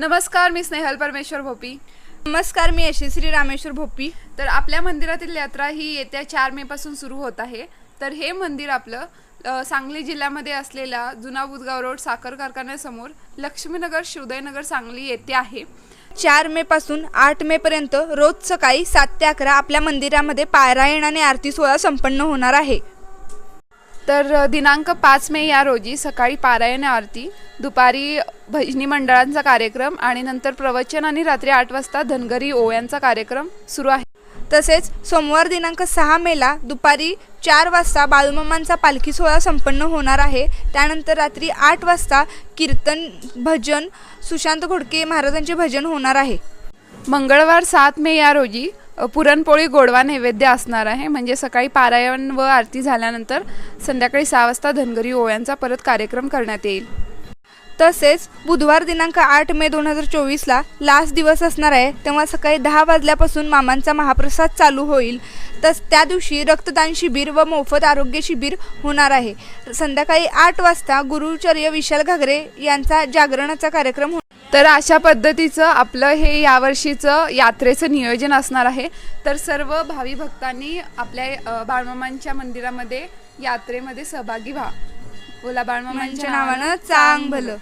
नमस्कार मी स्नेहल परमेश्वर भोपी. नमस्कार मी यशस्वी रामेश्वर भोपी. तर आपल्या मंदिरातील यात्रा ही येत्या चार मे पासून सुरू होत आहे. तर हे मंदिर आपलं अ, सांगली जिल्ह्यामध्ये असलेल्या जुना बुधगाव रोड साखर कारखान्यासमोर लक्ष्मीनगर शिवदयनगर सांगली येथे आहे. चार मे पासून आठ मे पर्यंत रोज सकाळी सात ते अकरा आपल्या मंदिरामध्ये पारायण आणि आरती सोहळा संपन्न होणार आहे. तर अ, दिनांक पाच मे या रोजी सकाळी पारायण आरती दुपारी भजनी मंडळांचा कार्यक्रम आणि नंतर प्रवचन आणि रात्री आठ वाजता धनगरी ओव्यांचा कार्यक्रम सुरू आहे. तसेच सोमवार दिनांक सहा मेला दुपारी चार वाजता बाळूमामांचा पालखी सोहळा संपन्न होणार आहे. त्यानंतर रात्री आठ वाजता कीर्तन भजन सुशांत घोडके महाराजांचे भजन होणार आहे. मंगळवार सात मे या रोजी पुरणपोळी गोडवा नैवेद्य असणार आहे. म्हणजे सकाळी पारायण व आरती झाल्यानंतर संध्याकाळी सहा वाजता धनगरी ओव्यांचा परत कार्यक्रम करण्यात येईल. तसेच बुधवार दिनांक आठ मे दोन हजार चोवीसला लास्ट दिवस असणार आहे तेव्हा सकाळी दहा वाजल्यापासून मामांचा महाप्रसाद चालू होईल. तस त्या दिवशी रक्तदान शिबिर व मोफत आरोग्य शिबिर होणार आहे. संध्याकाळी आठ वाजता गुरुचर्य विशाल घागरे यांचा जागरणाचा कार्यक्रम हो तर अशा पद्धतीचं आपलं हे यावर्षीचं यात्रेचं नियोजन असणार आहे. तर सर्व भावी भक्तांनी आपल्या बाळमामांच्या मंदिरामध्ये यात्रेमध्ये सहभागी व्हा. बोला बाळमामांच्या नावानं चांग भलं